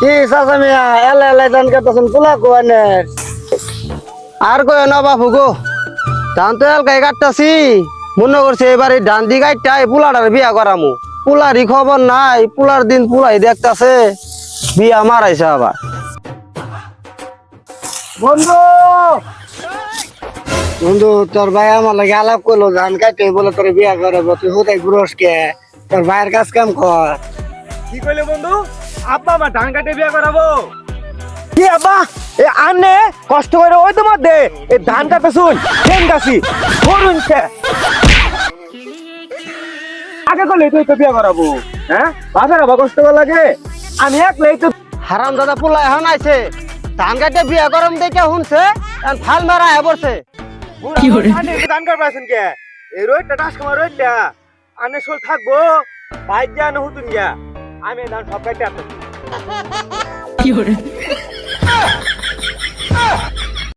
কি চাচা মিয়া, এলা এলা ধান কাটতেছেন পোলা কোয়ানের আর কই না বাপু গো, ধান তো এলকাই কাটতাছি। মনে করছে এবার এই ডান দিকে টাই পুলাটার বিয়া করামু। পুলারই খবর নাই, পুলার দিন পুলাই দেখতাছে, বিয়া মারাইছে আবার। বন্ধু! বন্ধু, তোর ভাই আমার লাগে আলাপ করল, ধান কাটে বলে তোর বিয়া করব, তুই হোতাই গুরস কে তোর ভাইয়ের কাজ কাম কর। কি কইলে বন্ধু? আব্বা আমার ধান কাটে বিয়া করাবো। কি আব্বা? এ আনে কষ্ট করে ওই তোমার দে। এ ধান কাটতে শুন কেন গাছি করুন আগে করলে তুই তো বিয়া করাবো হ্যাঁ? বাপের আবার কষ্ট করা লাগে। আমি একলাই তো হারাম দাদা পুলা এখন আইছে। ধান কাটে বিয়া করম দেখে শুনছে ফাল মারা হে পড়ছে। কি করে ধান কাটবে আছেন কে? এই রোডটা টাস কমা রোডটা আনে শোল থাকব বাইক যা না হুতুন গিয়া। আমি ধান সব কাটতে আসতেছি